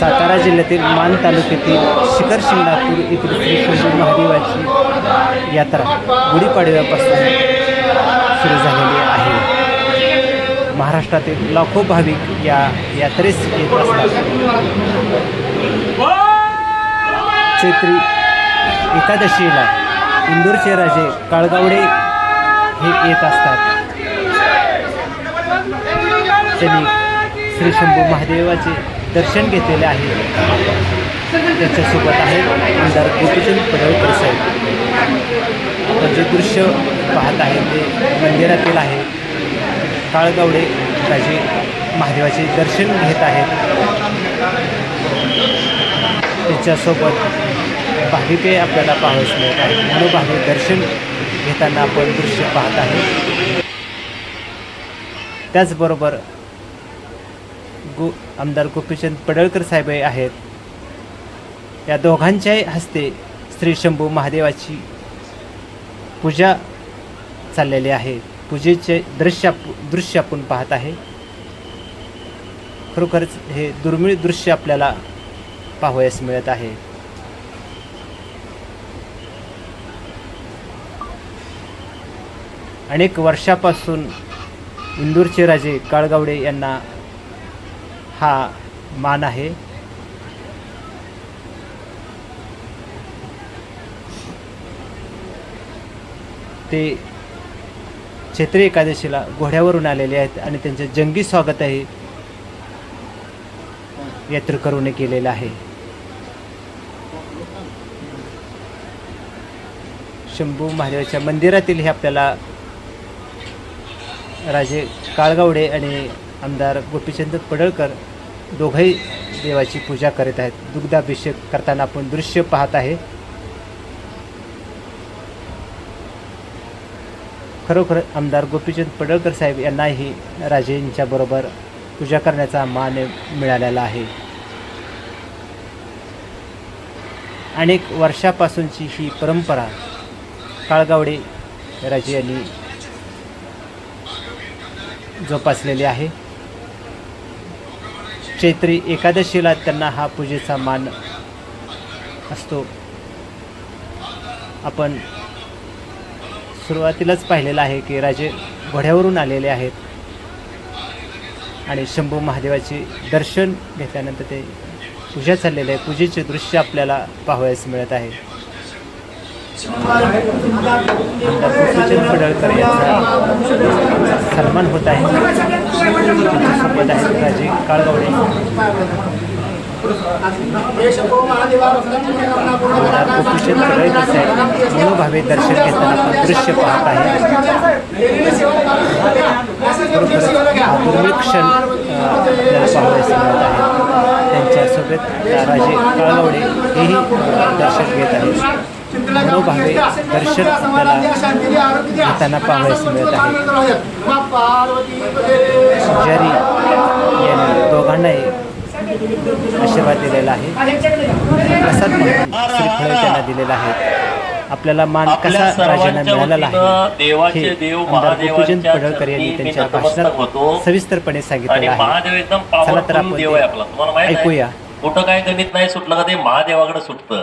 सातारा जिल्ह्यातील मान तालुक्यातील शिखर शिंगणापूर येथील श्री शंभू महादेवाची यात्रा गुढीपाडव्यापासून सुरू झालेली आहे. महाराष्ट्रातील लाखो भाविक या यात्रेस येत असतात. चैत्री एकादशीला इंदूरचे राजे काळगावडे हे येत असतात. त्यांनी श्री शंभू महादेवाचे दर्शन घेतलेले आहे. त्याच्यासोबत आहे आमदार गोपीचंद पडळकर साहेब. जे दृश्य पाहत आहे ते मंदिरातील आहे. काळगावडे राजे महादेवाचे दर्शन घेत आहेत. त्याच्यासोबत भाविकही आपल्याला पाहावयास मिळत आहे. मनोभावे दर्शन घेताना आपण दृश्य पाहत आहे. त्याचबरोबर गो आमदार गोपीचंद पडळकर साहेब आहेत. या दोघांच्याही हस्ते श्री शंभू महादेवाची पूजा चाललेली आहे. पूजेचे दृश्य दृश्य आपण पाहत आहे. खरोखरच हे दुर्मिळ दृश्य आपल्याला पाहावयास मिळत आहे. अनेक वर्षापासून इंदूरचे राजे काळगावडे यांना हा मान आहे. ते चैत्री एकादशीला घोड्यावरून आलेले आहेत आणि त्यांचे जंगी स्वागतही यात्रेकरूने केलेलं आहे. शंभू महादेवाच्या मंदिरातील हे आपल्याला राजे काळगावडे आणि आमदार गोपीचंद पडळकर दोघंही देवाची पूजा करीत आहेत. दुग्धाभिषेक करताना आपण दृश्य पाहत आहे. खरोखर आमदार गोपीचंद पडळकर साहेब यांनाही राजेंच्या बरोबर पूजा करण्याचा मान मिळालेला आहे. अनेक वर्षापासूनची ही परंपरा काळगावडे राजे यांनी जोपासलेली आहे. चैत्री एकादशीला त्यांना हा पूजेचा मान असतो. आपण सुरुवातीलाच पाहिलेलं आहे की राजे घोड्यावरून आलेले आहेत आणि शंभू महादेवाचे दर्शन घेतल्यानंतर ते पूजा चाललेले आहे. पूजेचे दृश्य आपल्याला पाहावयास मिळत आहे. आमदार पडळकर यांचा सन्मान होत आहे. त्यांच्यासोबत आहेत राजे काळगावडे आमदार गोपीचंद पडळकर साहेब मनोभावे दर्शन घेताना आपण दृश्य पाहत आहे. खरोखरच हा दुर्मिळ क्षण अ, आपल्याला पाहावयास मिळत आहे. त्यांच्यासोबत राजे काळगावडे हेही अ, दर्शन घेत आहेत. मनोभावे दर्शन आपल्याला घेताना पाहावयास मिळत आहे. पुजारी यांनी दोघांनाही आशीर्वाद दिलेला आहे प्रसाद म्हणून श्रीफळ त्यांना दिलेला आहे. आपल्याला मान कसा राजांना मिळालेला आहे देवाचे हे देव आमदार गोपीचंद महादेवांच्या पडळकर यांनी त्यांच्या. भाषणात सविस्तरपणे आणि सांगितलेलं आहे. महादेव एकदम चला तर पावरफुल आपण देव आहे आपला. तुम्हाला ते माहीत ऐकूया. आहे कुठं काय गणित नाही सुटलं का ते महादेवाकडे सुटतं.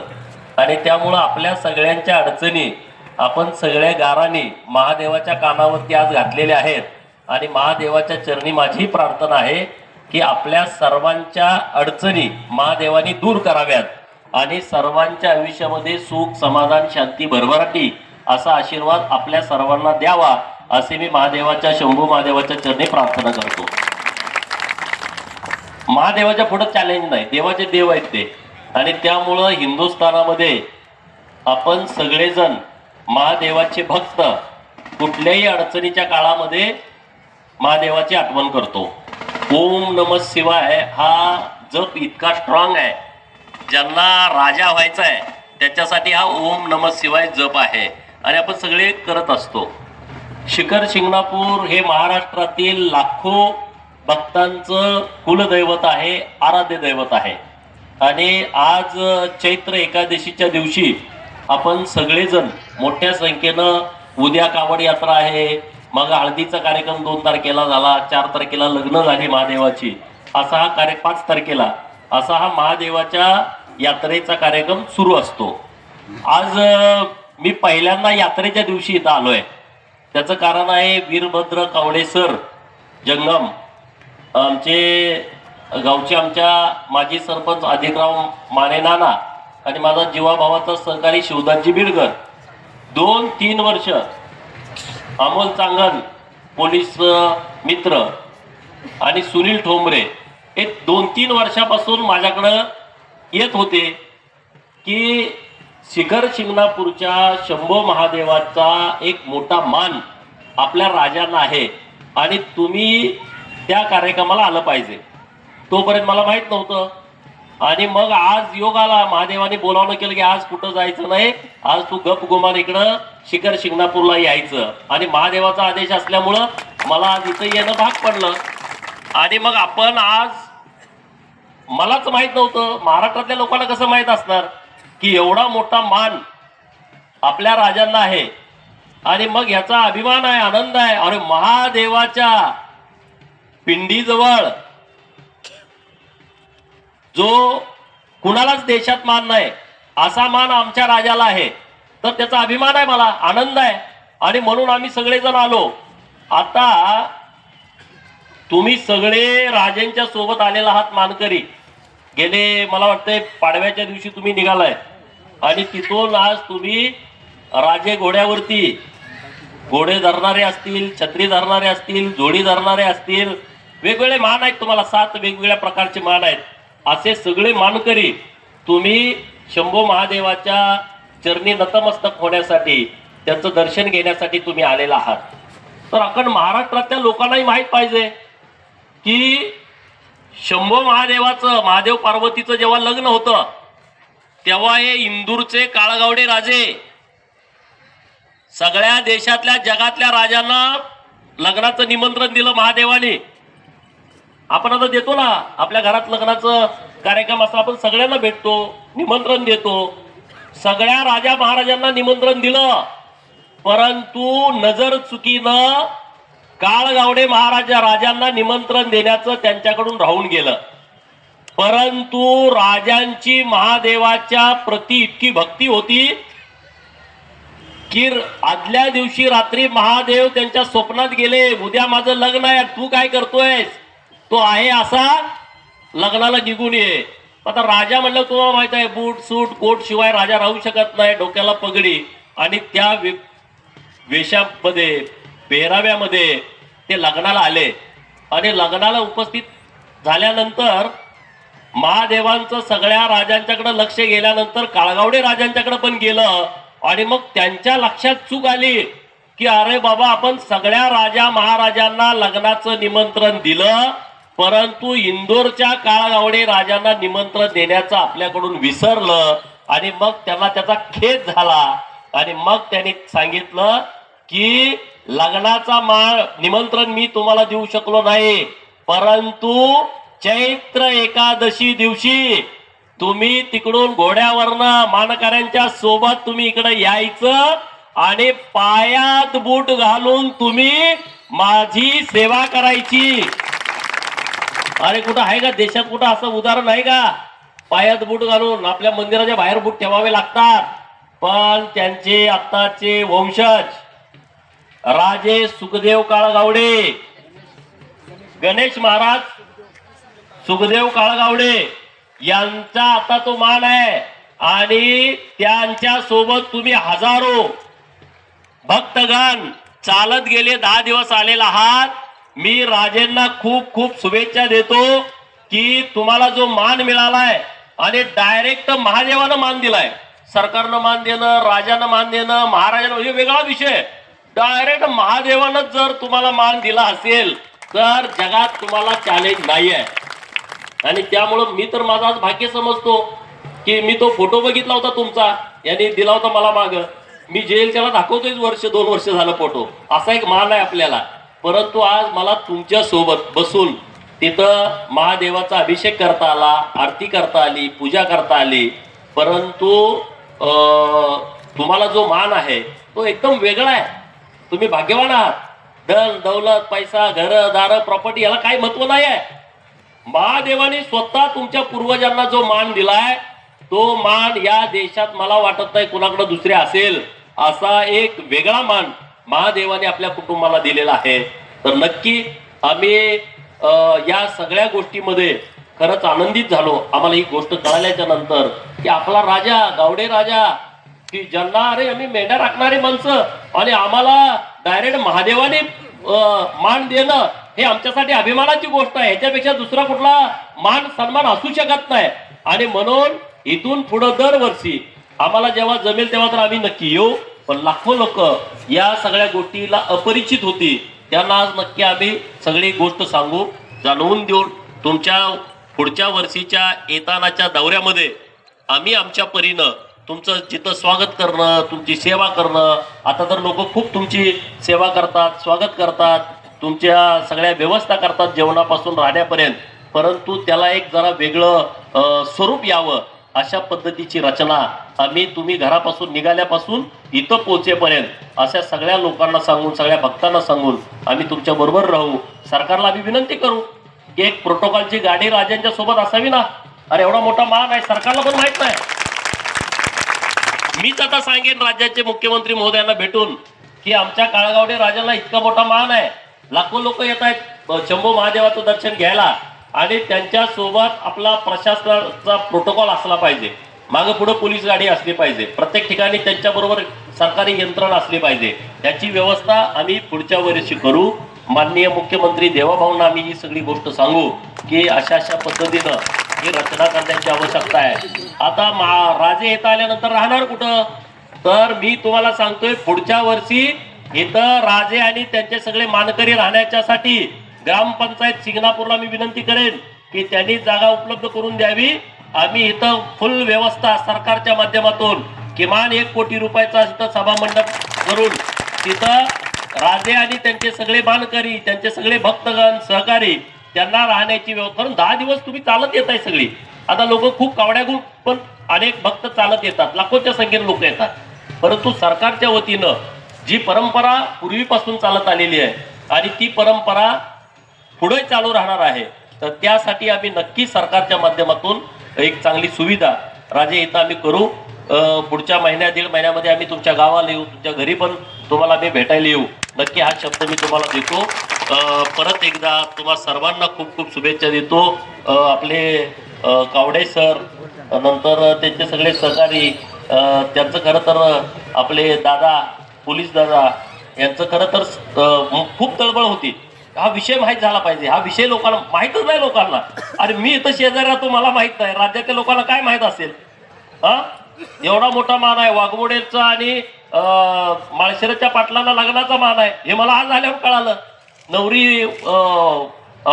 आणि त्यामुळं आपल्या सगळ्यांच्या अडचणी आपण सगळ्या गारांनी महादेवाच्या कानावरती आज घातलेल्या आहेत. आणि महादेवाच्या चरणी माझी प्रार्थना आहे की आपल्या सर्वांच्या अडचणी महादेवानी दूर कराव्यात आणि सर्वांच्या आयुष्यामध्ये सुख समाधान शांती भरभराटी असा आशीर्वाद आपल्या सर्वांना द्यावा असे मी महादेवाच्या शंभू महादेवाच्या चरणी प्रार्थना करतो. महादेवाच्या पुढे चॅलेंज नाही. देवाचे देव आहेत ते. आणि त्यामुळं हिंदुस्थानामध्ये आपण सगळेजण महादेवाचे भक्त कुठल्याही अडचणीच्या काळामध्ये महादेवाची आठवण करतो. ओम नम शिवाय हा जप इतका स्ट्रॉंग आहे. ज्यांना राजा व्हायचा आहे त्याच्यासाठी हा ओम नम शिवाय जप आहे. आणि आपण सगळे करत असतो. शिखर शिंगणापूर हे महाराष्ट्रातील लाखो भक्तांचं कुलदैवत आहे आराध्य दैवत आहे. आणि आज चैत्र एकादशीच्या दिवशी आपण सगळेजण मोठ्या संख्येनं उद्या कावड यात्रा आहे. मग हळदीचा कार्यक्रम दोन तारखेला झाला चार तारखेला लग्न झाली महादेवाची. असा हा कार्य पाच तारखेला असा हा महादेवाच्या यात्रेचा कार्यक्रम सुरू असतो. आज मी पहिल्यांदा यात्रेच्या दिवशी इथं आलो आहे त्याचं कारण आहे वीरभद्र कावडे सर जंगम. आमचे गावचे आमच्या माजी सरपंच अधिकराव माने नाना आणि माझा जीवाभावाचा सहकारी शिवदाजी बिडकर दोन तीन वर्ष अमोल चांगल पोलीस मित्र आणि सुनील ठोंबरे हे दोन तीन वर्षापासून माझ्याकडं येत होते की शिखर शिंगणापूरच्या शंभो महादेवाचा एक मोठा मान आपल्या राजांना आहे आणि तुम्ही त्या कार्यक्रमाला आलं पाहिजे. तोपर्यंत मला माहीत नव्हतं. आणि मग आज योग आला. महादेवाने बोलावणं केलं की आज कुठं जायचं नाही. आज तू गप गुमान इकडं शिखर शिंगणापूरला यायचं. आणि महादेवाचा आदेश असल्यामुळं मला आज इथं येणं भाग पडलं. आणि मग आपण आज मलाच माहीत नव्हतं. महाराष्ट्रातल्या लोकांना कसं माहीत असणार? की एवढा मोठा मान आपल्या राजांना आहे. आणि मग ह्याचा अभिमान आहे आनंद आहे. अरे महादेवाच्या पिंडीजवळ जो कुणालाच देशात मान नाही असा मान आमच्या राजाला आहे. तर त्याचा अभिमान आहे मला आनंद आहे. आणि म्हणून आम्ही सगळेजण आलो. आता तुम्ही सगळे राजेंच्या सोबत आलेला आहात मानकरी. गेले मला वाटतंय पाडव्याच्या दिवशी तुम्ही निघालाय. आणि तिथून आज तुम्ही राजे घोड्यावरती घोडे धरणारे असतील छत्री धरणारे असतील जोडी धरणारे असतील वेगवेगळे मान आहेत तुम्हाला सात वेगवेगळ्या प्रकारचे मान आहेत. असे सगळे मानकरी तुम्ही शंभो महादेवाच्या चरणी नतमस्तक होण्यासाठी त्यांचं दर्शन घेण्यासाठी तुम्ही आलेला आहात. तर आपण महाराष्ट्रातल्या लोकांनाही माहीत पाहिजे की शंभो महादेवाचं महादेव पार्वतीचं जेव्हा लग्न होतं तेव्हा हे इंदूरचे काळगावडे राजे सगळ्या देशातल्या जगातल्या राजांना लग्नाचं निमंत्रण दिलं महादेवाने. आपण आता देतो ना आपल्या घरात लग्नाचं कार्यक्रम असं आपण सगळ्यांना भेटतो निमंत्रण देतो. सगळ्या राजा महाराजांना निमंत्रण दिलं. परंतु नजर चुकीनं काळगावडे महाराजा राजांना निमंत्रण देण्याचं त्यांच्याकडून राहून गेलं. परंतु राजांची महादेवाच्या प्रती इतकी भक्ती होती की आदल्या दिवशी रात्री महादेव त्यांच्या स्वप्नात गेले उद्या माझं लग्न आहे तू काय करतोयस? तो आहे असा लग्नाला निघून ये. आता राजा म्हणलं तुम्हाला माहीत आहे बूट सूट कोट शिवाय राजा राहू शकत नाही डोक्याला पगडी. आणि त्या वे- वेशामध्ये पेहराव्यामध्ये ते लग्नाला आले. आणि लग्नाला उपस्थित झाल्यानंतर महादेवांचं सगळ्या राजांच्याकडे लक्ष गेल्यानंतर काळगावडे राजांच्याकडे पण गेलं. आणि मग त्यांच्या लक्षात चूक आली की अरे बाबा आपण सगळ्या राजा महाराजांना लग्नाचं निमंत्रण दिलं. परंतु इंदोरच्या काळावडे राजांना निमंत्रण देण्याचं आपल्याकडून विसरलं आणि मग त्यांना त्याचा खेद झाला. आणि मग त्यांनी सांगितलं की लग्नाचा माळ निमंत्रण मी तुम्हाला देऊ शकलो नाही. परंतु चैत्र एकादशी दिवशी तुम्ही तिकडून घोड्यावरनं मानकऱ्यांच्या सोबत तुम्ही इकडे यायचं आणि पायात बूट घालून तुम्ही माझी सेवा करायची. अरे कुठं आहे का? देशात कुठं असं उदाहरण आहे का? पायात बूट घालून आपल्या मंदिराच्या बाहेर बूट ठेवावे लागतात. पण त्यांचे आत्ताचे वंशज राजे सुखदेव काळगावडे गणेश महाराज सुखदेव काळगावडे यांचा आता तो मान आहे. आणि त्यांच्यासोबत तुम्ही हजारो भक्तगण चालत गेले दहा दिवस आलेला आहात. मी राजेंना खूप खूप शुभेच्छा देतो की तुम्हाला जो मान मिळालाय आणि डायरेक्ट महादेवानं मान दिलाय. सरकारनं मान देणं राजानं मान देणं महाराजानं हे वेगळा विषय. डायरेक्ट महादेवानं जर तुम्हाला मान दिला असेल तर जगात तुम्हाला चॅलेंज नाही आहे आणि त्यामुळं मी तर माझा आज भाग्य समजतो की मी तो फोटो बघितला होता तुमचा. यांनी दिला होता मला माग. मी जेल त्याला दाखवतोय वर्ष दोन वर्ष झालं फोटो असा एक मान आहे आपल्याला. परंतु आज मला तुमच्यासोबत बसून तिथं महादेवाचा अभिषेक करता आला आरती करता आली पूजा करता आली. परंतु तुम्हाला जो मान आहे तो एकदम वेगळा आहे. तुम्ही भाग्यवान आहात. धन दौलत पैसा घर दार प्रॉपर्टी याला काही महत्त्व नाही आहे. महादेवाने स्वतः तुमच्या पूर्वजांना जो मान दिलाय तो मान या देशात मला वाटत नाही कुणाकडे दुसरे असेल असा एक वेगळा मान महादेवाने आपल्या कुटुंबाला दिलेला आहे. तर नक्की आम्ही या सगळ्या गोष्टीमध्ये खरंच आनंदित झालो. आम्हाला ही गोष्ट कळाल्याच्या नंतर की आपला राजा गावडे राजा की ज्यांना अरे आम्ही मेंढ्या राखणारी माणसं आणि आम्हाला डायरेक्ट महादेवाने मान देणं हे आमच्यासाठी अभिमानाची गोष्ट आहे. ह्याच्यापेक्षा दुसरा कुठला मान सन्मान असू शकत नाही. आणि म्हणून इथून पुढं दरवर्षी आम्हाला जेव्हा जमेल तेव्हा तर आम्ही नक्की येऊ. पण लाखो लोक या सगळ्या गोष्टीला अपरिचित होती. त्यांना आज नक्की आम्ही सगळी गोष्ट सांगू जाणवून देऊन तुमच्या पुढच्या वर्षीच्या येतानाच्या दौऱ्यामध्ये आम्ही आमच्या परीनं तुमचं जिथं स्वागत करणं तुमची सेवा करणं आता तर लोक खूप तुमची सेवा करतात स्वागत करतात तुमच्या सगळ्या व्यवस्था करतात जेवणापासून राहण्यापर्यंत. परंतु त्याला एक जरा वेगळं स्वरूप यावं. अशा पद्धतीची रचना आम्ही तुम्ही घरापासून निघाल्यापासून इथं पोहोचेपर्यंत अशा सगळ्या लोकांना सांगून सगळ्या भक्तांना सांगून आम्ही तुमच्या बरोबर राहू. सरकारला आम्ही विनंती करू की एक प्रोटोकॉलची गाडी राजांच्या सोबत असावी ना? अरे एवढा मोठा मान आहे सरकारला पण माहीत नाही. मीच आता सांगेन राज्याचे मुख्यमंत्री महोदयांना भेटून की आमच्या काळगावडे राजाला इतका मोठा मान आहे. लाखो लोक येत आहेत अ, शंभू महादेवाचं दर्शन घ्यायला. आणि त्यांच्यासोबत आपला प्रशासनाचा प्रोटोकॉल असला पाहिजे. मागं पुढं पोलीस गाडी असली पाहिजे. प्रत्येक ठिकाणी त्यांच्याबरोबर सरकारी यंत्रणा असली पाहिजे. याची व्यवस्था आम्ही पुढच्या वर्षी करू. माननीय मुख्यमंत्री देवाभाऊंना आम्ही ही सगळी गोष्ट सांगू की अशा अशा पद्धतीनं ही रचना करण्याची आवश्यकता आहे. आता मा- राजे येता आल्यानंतर राहणार कुठं? तर मी तुम्हाला सांगतोय पुढच्या वर्षी इथं राजे आणि त्यांचे सगळे मानकरी राहण्याच्यासाठी ग्रामपंचायत सिंगणापूरला मी विनंती करेन की त्यांनी जागा उपलब्ध करून द्यावी. आम्ही इथं फुल व्यवस्था सरकारच्या माध्यमातून किमान एक कोटी रुपयाचा तिथं सभा मंडप करून तिथं राजे आणि त्यांचे सगळे मानकरी त्यांचे सगळे भक्तगण सहकारी त्यांना राहण्याची व्यवस्था करून दहा दिवस तुम्ही चालत येत आहे सगळी. आता लोक खूप कावड्या गुण पण अनेक भक्त चालत येतात लाखोच्या संख्येने लोक येतात. परंतु सरकारच्या वतीनं जी परंपरा पूर्वीपासून चालत आलेली आहे आणि ती परंपरा पुढे चालू राहणार आहे. तर त्यासाठी आम्ही नक्की सरकारच्या माध्यमातून एक चांगली सुविधा राजे इथं आम्ही करू. पुढच्या महिन्या दीड महिन्यामध्ये आम्ही तुमच्या गावाला येऊ तुमच्या घरी पण तुम्हाला आम्ही भेटायला येऊ. नक्की हा शब्द मी तुम्हाला देतो. परत एकदा तुम्हा सर्वांना खूप खूप शुभेच्छा देतो. आपले कावडे सर नंतर त्यांचे सगळे सहकारी त्यांचं खरं तर आपले दादा पोलीस दादा यांचं खरं तर खूप तळबळ होती. हा विषय माहीत झाला पाहिजे. हा विषय लोकांना माहीतच नाही लोकांना. अरे मी इथं शेजारी राहतो मला माहीत नाही. राज्यातल्या लोकांना काय माहीत असेल? हा? एवढा मोठा मान आहे. वाघमोडेचा आणि माळशिराच्या पाटलांना लग्नाचा मान आहे. हे मला आज आल्यावर कळालं. नवरी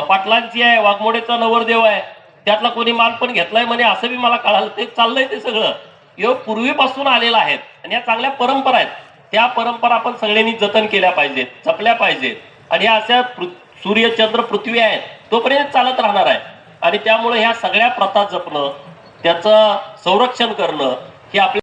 पाटलांची आहे वाघमोडेचा नवरदेव आहे. त्यातला कोणी मान पण घेतलाय म्हणे असं बी मला कळालं. ते चाललंय ते सगळं. हे पूर्वीपासून आलेलं आहेत. आणि या चांगल्या परंपरा आहेत. त्या परंपरा आपण सगळ्यांनी जतन केल्या पाहिजेत जपल्या पाहिजेत. आणि ह्या अशा पृ- सूर्य चंद्र पृथ्वी आहेत तोपर्यंत चालत राहणार आहे. आणि त्यामुळे ह्या सगळ्या प्रथा जपणं त्याचं संरक्षण करणं हे आपल्या